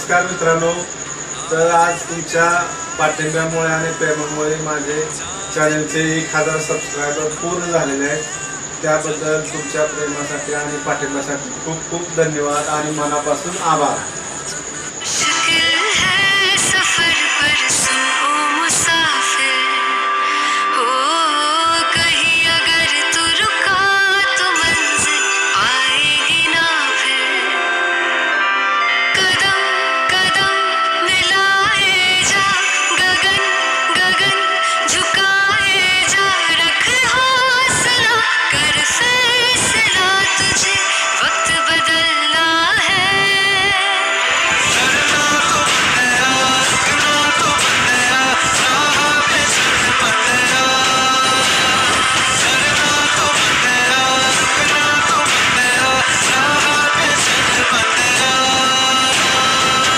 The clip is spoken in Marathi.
नमस्कार मित्रांनो. तर आज तुमच्या पाठिंब्यामुळे आणि प्रेमामुळे माझे चॅनलचे एक हजार सबस्क्रायबर पूर्ण झालेले आहेत. त्याबद्दल तुमच्या प्रेमासाठी आणि पाठिंब्यासाठी खूप खूप धन्यवाद आणि मनापासून आभार. लगन झुका